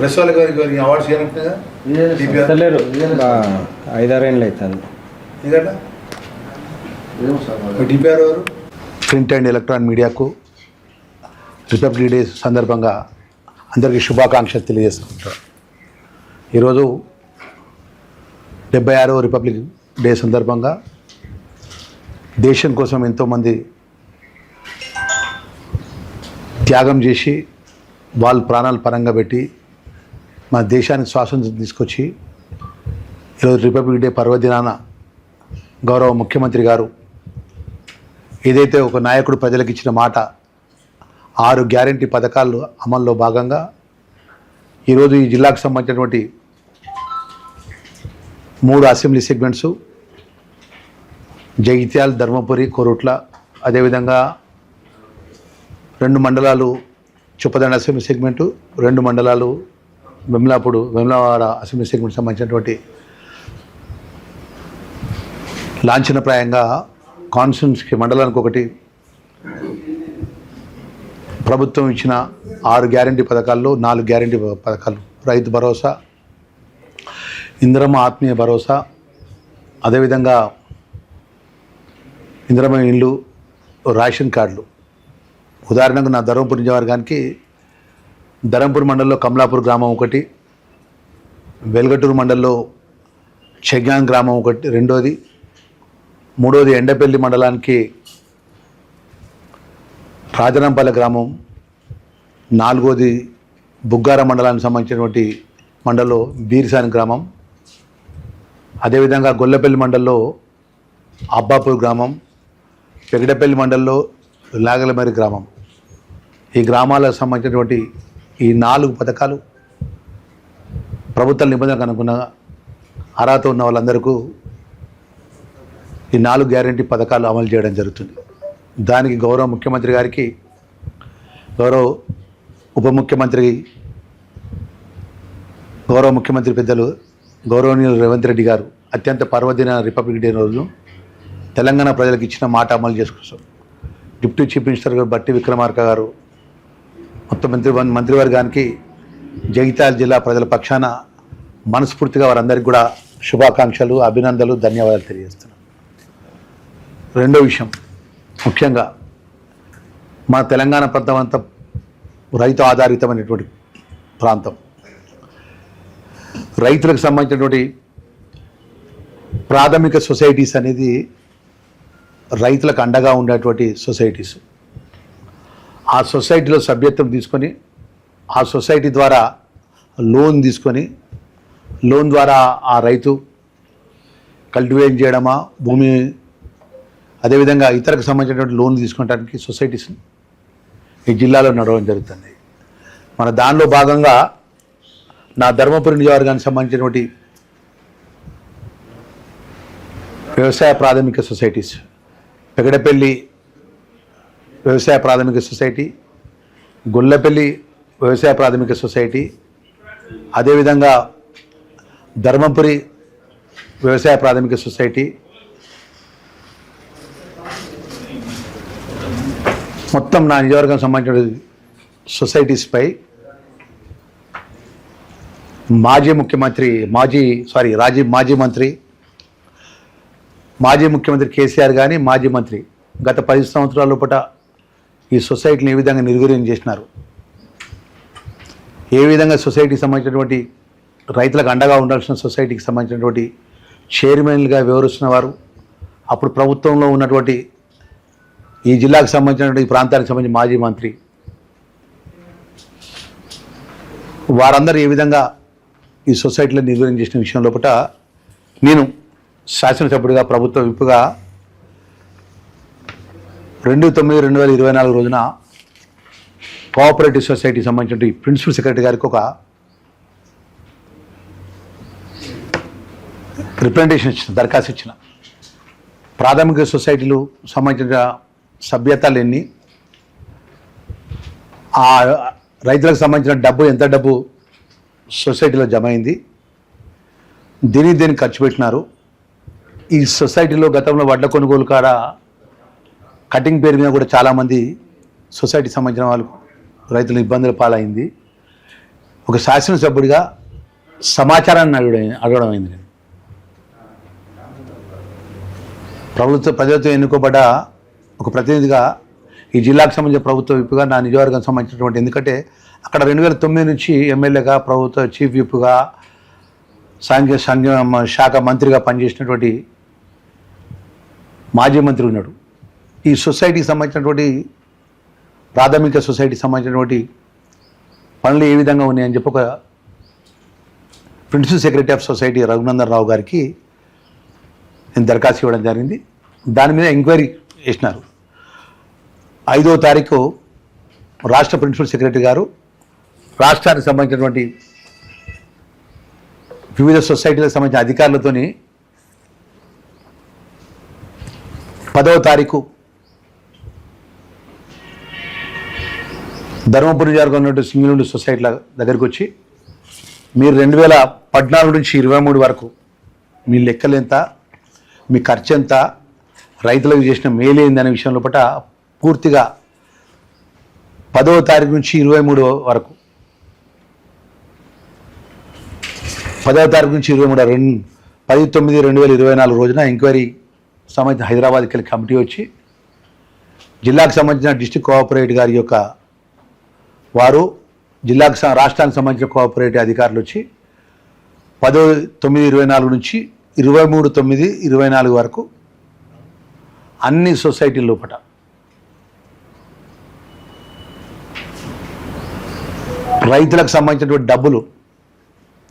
Press వాళ్ళకి ఎవరికి awards ఇవ్వనట్టుగా ఐదారేళ్ళు అవుతుంది. ఎందుకంటే డిపిఆర్ ఎవరు? ప్రింట్ అండ్ ఎలక్ట్రానిక్ మీడియాకు రిపబ్లిక్ డే సందర్భంగా అందరికీ శుభాకాంక్షలు తెలియజేసుకుంటారు ఈరోజు డెబ్బై ఆరో రిపబ్లిక్ డే సందర్భంగా దేశం కోసం ఎంతోమంది త్యాగం చేసి వాళ్ళు ప్రాణాలు పరంగా పెట్టి మన దేశానికి స్వాతంత్రం తీసుకొచ్చి ఈరోజు రిపబ్లిక్ డే పర్వదినాన గౌరవ ముఖ్యమంత్రి గారు ఏదైతే ఒక నాయకుడు ప్రజలకు ఇచ్చిన మాట ఆరు గ్యారంటీ పథకాలు అమల్లో భాగంగా ఈరోజు ఈ జిల్లాకు సంబంధించినటువంటి మూడు అసెంబ్లీ సెగ్మెంట్స్ జగిత్యాల ధర్మపురి కోరుట్ల అదేవిధంగా రెండు మండలాలు చుప్పదండ అసెంబ్లీ సెగ్మెంటు రెండు మండలాలు వెమ్లాపూడు వెమ్లవాడ అసెంబ్లీ సెగ్మెంట్ సంబంధించినటువంటి లాంఛనప్రాయంగా కాన్స్టిట్యూన్స్కి మండలానికి ఒకటి ప్రభుత్వం ఇచ్చిన ఆరు గ్యారంటీ పథకాల్లో నాలుగు గ్యారంటీ పథకాలు. రైతు భరోసా ఇందిరమ్మ ఆత్మీయ భరోసా అదేవిధంగా ఇందిరమ్మ ఇల్లు రేషన్ కార్డులు. ఉదాహరణకు నా ధర్మపురి నియోజకవర్గానికి ధరంపూర్ మండలంలో కమలాపూర్ గ్రామం ఒకటి వెల్గటూరు మండలంలో చెగ్గాంగ్ గ్రామం ఒకటి రెండోది మూడోది ఎండపల్లి మండలానికి రాజనంపల్లి గ్రామం నాలుగోది బుగ్గార మండలానికి సంబంధించినటువంటి మండలంలో బీర్సాని గ్రామం అదేవిధంగా గొల్లపల్లి మండలంలో అబ్బాపూర్ గ్రామం పెగడపల్లి మండలంలో లాగలమరి గ్రామం. ఈ గ్రామాలకు సంబంధించినటువంటి ఈ నాలుగు పథకాలు ప్రభుత్వ నిబంధనలకు అనుగుణంగా అర్హత ఉన్న వాళ్ళందరికీ ఈ నాలుగు గ్యారంటీ పథకాలు అమలు చేయడం జరుగుతుంది. దానికి గౌరవ ముఖ్యమంత్రి గారికి గౌరవ ఉప ముఖ్యమంత్రి గౌరవ ముఖ్యమంత్రి పెద్దలు గౌరవనీయులు రేవంత్ రెడ్డి గారు అత్యంత పర్వదిన రిపబ్లిక్ డే రోజు తెలంగాణ ప్రజలకు ఇచ్చిన మాట అమలు చేసుకొస్తాం డిప్యూటీ చీఫ్ మినిస్టర్ గారు బట్టి విక్రమార్క గారు మొత్తం మంత్రి మంత్రివర్గానికి జగిత్యాల జిల్లా ప్రజల పక్షాన మనస్ఫూర్తిగా వారందరికీ కూడా శుభాకాంక్షలు అభినందనలు ధన్యవాదాలు తెలియజేస్తున్నాను రెండో విషయం ముఖ్యంగా మా తెలంగాణ ప్రాంతం అంతా రైతు ఆధారితమైనటువంటి ప్రాంతం. రైతులకు సంబంధించినటువంటి ప్రాథమిక సొసైటీస్ అనేది రైతులకు అండగా ఉండేటువంటి సొసైటీస్. ఆ సొసైటీలో సభ్యత్వం తీసుకొని ఆ సొసైటీ ద్వారా లోన్ తీసుకొని లోన్ ద్వారా ఆ రైతు కల్టివేట్ చేయడమా భూమి అదేవిధంగా ఇతరకు సంబంధించినటువంటి లోన్ తీసుకోవడానికి సొసైటీస్ ఈ జిల్లాలో నడవడం జరుగుతుంది. మన దానిలో భాగంగా నా ధర్మపురి నియోజకవర్గానికి సంబంధించినటువంటి వ్యవసాయ ప్రాథమిక సొసైటీస్ పెగడపల్లి వ్యవసాయ ప్రాథమిక సొసైటీ గొల్లపల్లి వ్యవసాయ ప్రాథమిక సొసైటీ అదేవిధంగా ధర్మపురి వ్యవసాయ ప్రాథమిక సొసైటీ. మొత్తం నా నియోజకవర్గం సంబంధించిన సొసైటీస్పై మాజీ ముఖ్యమంత్రి మాజీ సారీ రాజీ మాజీ మంత్రి మాజీ ముఖ్యమంత్రి కేసీఆర్ కానీ మాజీ మంత్రి గత పది సంవత్సరాల లోపల ఈ సొసైటీని ఏ విధంగా నిర్వీర్యం చేసినారు? ఏ విధంగా సొసైటీకి సంబంధించినటువంటి రైతులకు అండగా ఉండాల్సిన సొసైటీకి సంబంధించినటువంటి చైర్మన్లుగా వివరిస్తున్న వారు అప్పుడు ప్రభుత్వంలో ఉన్నటువంటి ఈ జిల్లాకు సంబంధించినటువంటి ఈ ప్రాంతానికి సంబంధించిన మాజీ మంత్రి వారందరూ ఏ విధంగా ఈ సొసైటీలో నిర్వహణ చేసిన విషయం లోపల నేను శాసనసభ్యుడిగా ప్రభుత్వ విప్పుగా రెండు తొమ్మిది రెండు వేల ఇరవై నాలుగు రోజున కోఆపరేటివ్ సొసైటీకి సంబంధించిన ప్రిన్సిపల్ సెక్రటరీ గారికి ఒక రిప్రజెంటేషన్ ఇచ్చిన దరఖాస్తు ఇచ్చిన. ప్రాథమిక సొసైటీలు సంబంధించిన సభ్యతలు ఎన్ని? ఆ రైతులకు సంబంధించిన డబ్బు ఎంత డబ్బు సొసైటీలో జమ అయింది? దీని దీన్ని ఖర్చు పెట్టినారు. ఈ సొసైటీలో గతంలో వడ్ల కొనుగోలు కాడ కటింగ్ పేరు మీద కూడా చాలామంది సొసైటీకి సంబంధించిన వాళ్ళు రైతులు ఇబ్బందుల పాలైంది. ఒక శాసనసభ్యుడిగా సమాచారాన్ని అడగడం అడగడం అయింది. నేను ప్రభుత్వ ప్రజలతో ఎన్నుకోబడ్డ ఒక ప్రతినిధిగా ఈ జిల్లాకు సంబంధించిన ప్రభుత్వ విప్పుగా నా నియోజకవర్గం సంబంధించినటువంటి ఎందుకంటే అక్కడ రెండు వేల తొమ్మిది నుంచి ఎమ్మెల్యేగా ప్రభుత్వ చీఫ్ విప్పుగా సాంఘిక సంఘ శాఖ మంత్రిగా పనిచేసినటువంటి మాజీ మంత్రి ఉన్నాడు. ఈ సొసైటీకి సంబంధించినటువంటి ప్రాథమిక సొసైటీకి సంబంధించినటువంటి పనులు ఏ విధంగా ఉన్నాయని చెప్పి ఒక principal secretary of society Raghunandan Rao గారికి నేను దరఖాస్తు ఇవ్వడం జరిగింది. దాని మీద ఎంక్వైరీ చేసినారు. ఐదో తారీఖు రాష్ట్ర ప్రిన్సిపల్ సెక్రటరీ గారు రాష్ట్రానికి సంబంధించినటువంటి వివిధ సొసైటీలకు సంబంధించిన అధికారులతోని పదవ తారీఖు ధర్మపురి నియోజకవర్గం ఉన్నటువంటి సింగిల్ సొసైటీల దగ్గరికి వచ్చి మీరు రెండు వేల పద్నాలుగు నుంచి ఇరవై మూడు వరకు మీ లెక్కలు ఎంత మీ ఖర్చు ఎంత రైతులకు చేసిన మేలు ఏంది అనే విషయంలో పట పూర్తిగా పదవ తారీఖు నుంచి ఇరవై మూడు వరకు. పదవ తారీఖు నుంచి ఇరవై మూడు రెండు పది తొమ్మిది రెండు వేల ఇరవై నాలుగు రోజున ఎంక్వైరీ సంబంధించిన హైదరాబాద్కి వెళ్ళి కమిటీ వచ్చి జిల్లాకు సంబంధించిన డిస్టిక్ కోఆపరేటివ్ గారి యొక్క వారు జిల్లాకు రాష్ట్రానికి సంబంధించిన కోఆపరేటివ్ అధికారులు వచ్చి పదో తొమ్మిది ఇరవై నాలుగు నుంచి ఇరవై మూడు తొమ్మిది ఇరవై నాలుగు వరకు అన్ని సొసైటీ లోపల రైతులకు సంబంధించినటువంటి డబ్బులు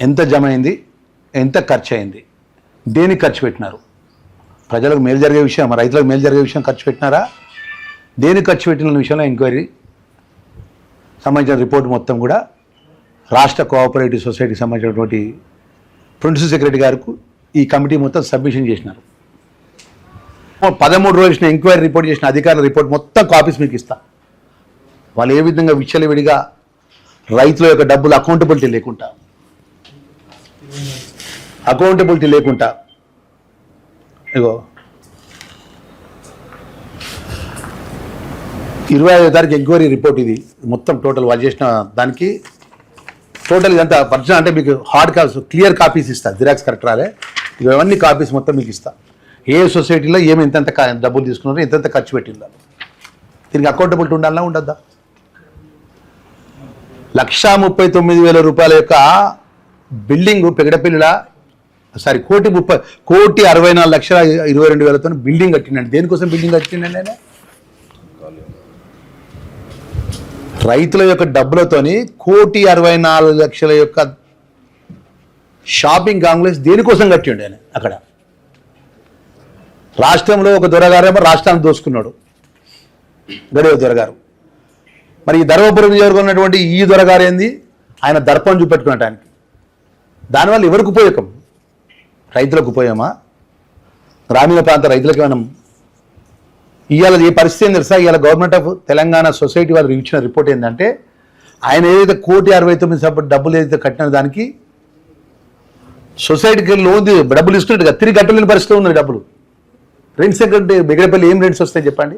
ఎంత జమ అయింది ఎంత ఖర్చు అయింది దేనికి ఖర్చు పెట్టినారు? ప్రజలకు మేలు జరిగే విషయం రైతులకు మేలు జరిగే విషయం ఖర్చు పెట్టినారా? దేనికి ఖర్చు పెట్టిన విషయంలో ఎంక్వైరీ సంబంధించిన రిపోర్ట్ మొత్తం కూడా రాష్ట్ర కోఆపరేటివ్ సొసైటీకి సంబంధించినటువంటి ప్రిన్సిపల్ సెక్రటరీ గారికి ఈ కమిటీ మొత్తం సబ్మిషన్ చేసినారు. పదమూడు రోజున ఎంక్వైరీ రిపోర్ట్ చేసిన అధికారుల రిపోర్ట్ మొత్తం కాపీస్ మీకు ఇస్తా. వాళ్ళు ఏ విధంగా విచ్చలవిడిగా రైతుల యొక్క డబ్బులు అకౌంటబిలిటీ లేకుండా అకౌంటబిలిటీ లేకుండా ఇగో ఇరవై ఐదో తారీఖు ఎంక్వైరీ రిపోర్ట్ ఇది. మొత్తం టోటల్ వాళ్ళు చేసిన దానికి టోటల్ ఇదంతా పర్సనల్ అంటే మీకు హార్డ్ కాపీస్ క్లియర్ కాపీస్ ఇస్తా. జిరాక్స్ కరెక్ట్ రాలే. ఇవన్నీ కాపీస్ మొత్తం మీకు ఇస్తా. ఏ సొసైటీలో ఏమి ఎంతెంత డబ్బులు తీసుకున్నారో ఎంతెంత ఖర్చు పెట్టిందా? దీనికి అకౌంటబిలిటీ ఉండాలన్నా ఉండద్దా? లక్షా ముప్పై తొమ్మిది వేల రూపాయల యొక్క బిల్డింగ్ పెగడపిల్ల సారీ కోటి ముప్పై కోటి అరవై నాలుగు లక్షల ఇరవై రెండు వేలతో బిల్డింగ్ కట్టిండండి. దేనికోసం బిల్డింగ్ కట్టిండండి నేను రైతుల యొక్క డబ్బులతోని కోటి అరవై నాలుగు లక్షల యొక్క షాపింగ్ కాంగ్రెస్ దేనికోసం కట్టిండు ఆయన అక్కడ? రాష్ట్రంలో ఒక దొరగారేమో రాష్ట్రాన్ని దోసుకున్నాడు. గడివ దొరగారు. మరి ఈ ధర్మపురం నియోజకవర్గం ఉన్నటువంటి ఈ దొరగారు ఏంది? ఆయన దర్పం చూపెట్టుకునటానికి దానివల్ల ఎవరికి ఉపయోగం? రైతులకు ఉపయోగమా? గ్రామీణ ప్రాంత రైతులకు మనం ఇవాళ ఏ పరిస్థితి ఏం తెలుసా? ఇవాళ గవర్నమెంట్ ఆఫ్ తెలంగాణ సొసైటీ వాళ్ళు ఇచ్చిన రిపోర్ట్ ఏంటంటే ఆయన ఏదైతే కోటి అరవై తొమ్మిది సభ డబ్బులు ఏదైతే కట్టిన దానికి సొసైటీకి లోన్ డబ్బులు ఇస్తున్నట్టుగా తిరిగి కట్టలేని పరిస్థితి ఉన్నది డబ్బులు. రెంట్స్ ఎక్కడంటే బిగడపల్లి ఏం రెంట్స్ వస్తాయి చెప్పండి?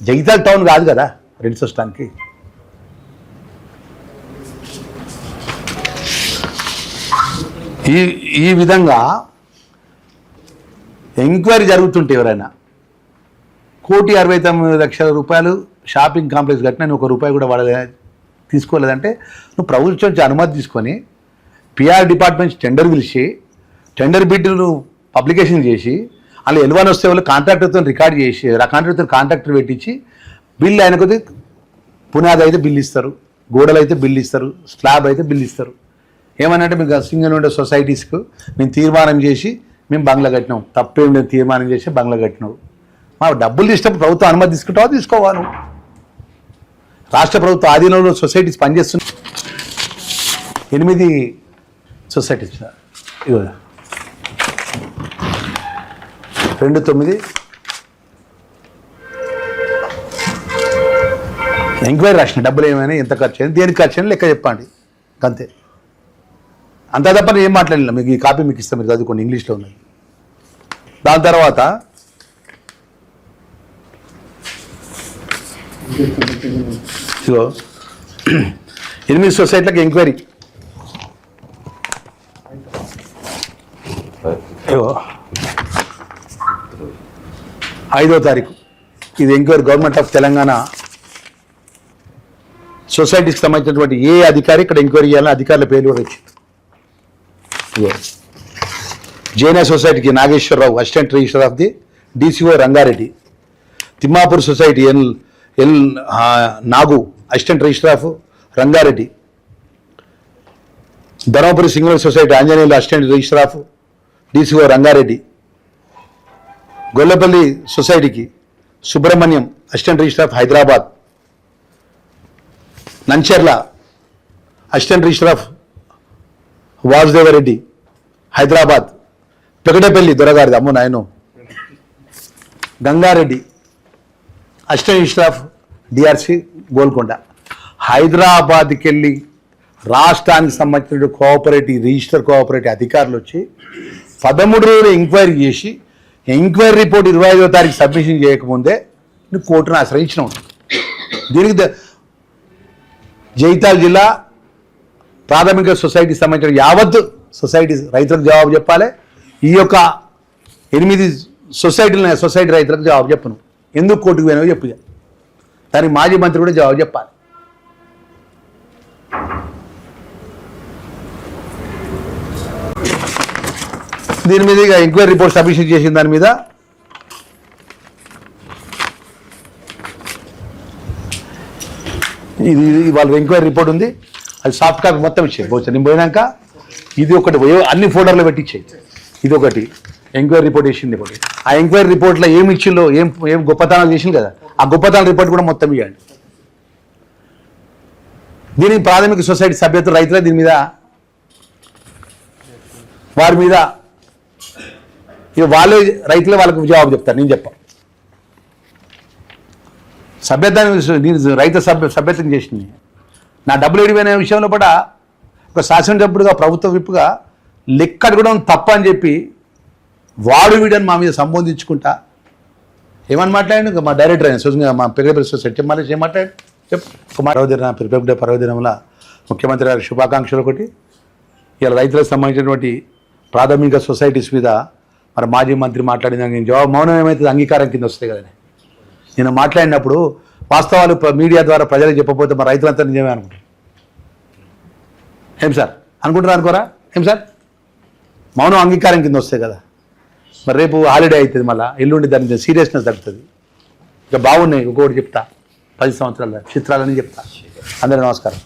జగితాల్ టౌన్ కాదు కదా రెంట్స్ వస్తానికి. ఈ ఈ విధంగా ఎంక్వైరీ జరుగుతుంటే ఎవరైనా కోటి అరవై తొమ్మిది లక్షల రూపాయలు షాపింగ్ కాంప్లెక్స్ కట్టినా నేను ఒక రూపాయి కూడా వాడలే తీసుకోలేదంటే నువ్వు ప్రభుత్వం నుంచి అనుమతి తీసుకొని పిఆర్ డిపార్ట్మెంట్ టెండర్ పిలిచి టెండర్ బిడ్డును పబ్లికేషన్ చేసి అలా ఎల్వన్ వస్తే వాళ్ళు కాంట్రాక్టర్తో రికార్డ్ చేసి ఆ కాంట్రాక్టర్ కాంట్రాక్టర్ పెట్టించి బిల్ ఆయన కొద్ది పునాది అయితే బిల్ ఇస్తారు గోడలు అయితే బిల్ ఇస్తారు స్లాబ్ అయితే బిల్ ఇస్తారు. ఏమనంటే మీకు సింగిల్ ఉండే సొసైటీస్కు మేము తీర్మానం చేసి మేము బంగ్లా కట్టినాం. తప్పేం లేదు తీర్మానం చేసి బంగ్లా కట్టినావు మా డబ్బులు తీసినప్పుడు ప్రభుత్వం అనుమతి తీసుకుంటావా? తీసుకోవా నువ్వు? రాష్ట్ర ప్రభుత్వ ఆధీనంలో సొసైటీస్ పనిచేస్తున్న ఎనిమిది సొసైటీస్. ఇదిగో. రెండు తొమ్మిది. ఎంక్వైరీ రాసిన డబ్బులు ఏమైనా ఎంత ఖర్చు అయింది దేనికి ఖర్చు అయినా లెక్క చెప్పండి. అంతే. అంత తప్ప నేను ఏం మాట్లాడలేదు మీకు ఈ కాపీ మీకు ఇస్తాను. మీరు చదువుకోండి. ఇంగ్లీష్లో ఉన్నది దాని తర్వాత ఇదిగో. ఎనిమిది సొసైటీలకు ఎంక్వైరీ. ఐదో తారీఖు. ఇది ఎంక్వైరీ గవర్నమెంట్ ఆఫ్ తెలంగాణ. సొసైటీకి సంబంధించినటువంటి ఏ అధికారి ఇక్కడ ఎంక్వైరీ చేయాలని అధికారుల పేర్లు కూడా వచ్చింది. జైనా సొసైటీకి Nageswararao assistant register of the DCO Rangareddy Thimmapur society N L Nagu assistant register of Rangareddy. Dharmapuri single society Anjaneyulu assistant register of DCO Rangareddy. Gollapalli సొసైటీకి Subrahmanyam assistant register of Hyderabad. Nancherla assistant register of Vasudevareddy Hyderabad. Pegadapalli దొరగారిది అమ్మ నాయను. Gangareddy assistant register of DRC Golconda. హైదరాబాద్కి వెళ్ళి రాష్ట్రానికి సంబంధించిన cooperative register cooperative అధికారులు వచ్చి పదమూడు రోజులు ఎంక్వైరీ చేసి ఎంక్వైరీ రిపోర్ట్ ఇరవై ఐదో తారీఖు సబ్మిషన్ చేయకముందే నువ్వు కోర్టును ఆశ్రయించినావు. దీనికి జైతాల్ జిల్లా ప్రాథమిక సొసైటీకి సంబంధించిన యావత్ సొసైటీ రైతులకు జవాబు చెప్పాలి. ఈ యొక్క ఎనిమిది సొసైటీలు సొసైటీ రైతులకు జవాబు చెప్పను. ఎందుకు కోర్టుకు పోయినావో చెప్పు దానికి మాజీ మంత్రి కూడా జవాబు చెప్పాలి. దీని మీద ఇక ఎంక్వైరీ రిపోర్ట్ సబ్మిషన్ చేసిన దాని మీద ఇది వాళ్ళ ఎంక్వైరీ రిపోర్ట్ ఉంది. అది సాఫ్ట్ కాపీ మొత్తం ఇచ్చేయి. బహుశా నేను పోయినాక ఇది ఒకటి అన్ని ఫోల్డర్లో పెట్టి ఇది ఒకటి. ఎంక్వైరీ రిపోర్ట్ ఇచ్చింది ఇప్పుడు. ఆ ఎంక్వైరీ రిపోర్ట్లో ఏం ఇచ్చిందో ఏం ఏం గొప్పతనాలు చేసింది కదా ఆ గొప్పతనాల రిపోర్ట్ కూడా మొత్తం ఇవ్వండి. దీనికి ప్రాథమిక సొసైటీ సభ్యత్వం రైతులే దీని మీద వారి మీద ఇక వాళ్ళే రైతులే వాళ్ళకు జవాబు చెప్తారు నేను చెప్పా సభ్యత్వాన్ని నేను రైతు సభ్య సభ్యత్వం చేసింది. నా డబ్బులు ఎడిపోయిన విషయంలో కూడా ఒక శాసనసభ్యుడిగా ప్రభుత్వ విప్పుగా లెక్క అడగడం తప్ప అని చెప్పి వాడు వీడని మా మీద సంబోధించుకుంటా? ఏమని మాట్లాడండి? ఇంకా మా డైరెక్టర్ అయిన సొసైటీ మా పెరిగే సొసైటీ చెప్పాలి ఏం మాట్లాడు చెప్పు. ఒక మాట పర్వదిన పర్వదినంలో ముఖ్యమంత్రి గారి శుభాకాంక్షలు ఒకటి. ఇలా రైతులకు సంబంధించినటువంటి ప్రాథమిక సొసైటీస్ మీద మరి మాజీ మంత్రి మాట్లాడిన నేను జవాబు మౌనం ఏమైతే అంగీకారం కింద వస్తాయి కదండి. నేను మాట్లాడినప్పుడు వాస్తవాలు మీడియా ద్వారా ప్రజలకు చెప్పకపోతే మా రైతులంతా నిజమే అనుకుంటారు ఏం సార్? అనుకుంటున్నారు అనుకోరా? ఏం సార్? మౌనం అంగీకారం కింద వస్తాయి కదా. మరి రేపు హాలిడే అవుతుంది మళ్ళీ. ఎల్లుండి దాని సీరియస్నెస్ తగ్గుతుంది. ఇక బాగున్నాయి ఇంకొకటి చెప్తా. పది సంవత్సరాల చిత్రాలని చెప్తా. అందరూ నమస్కారం.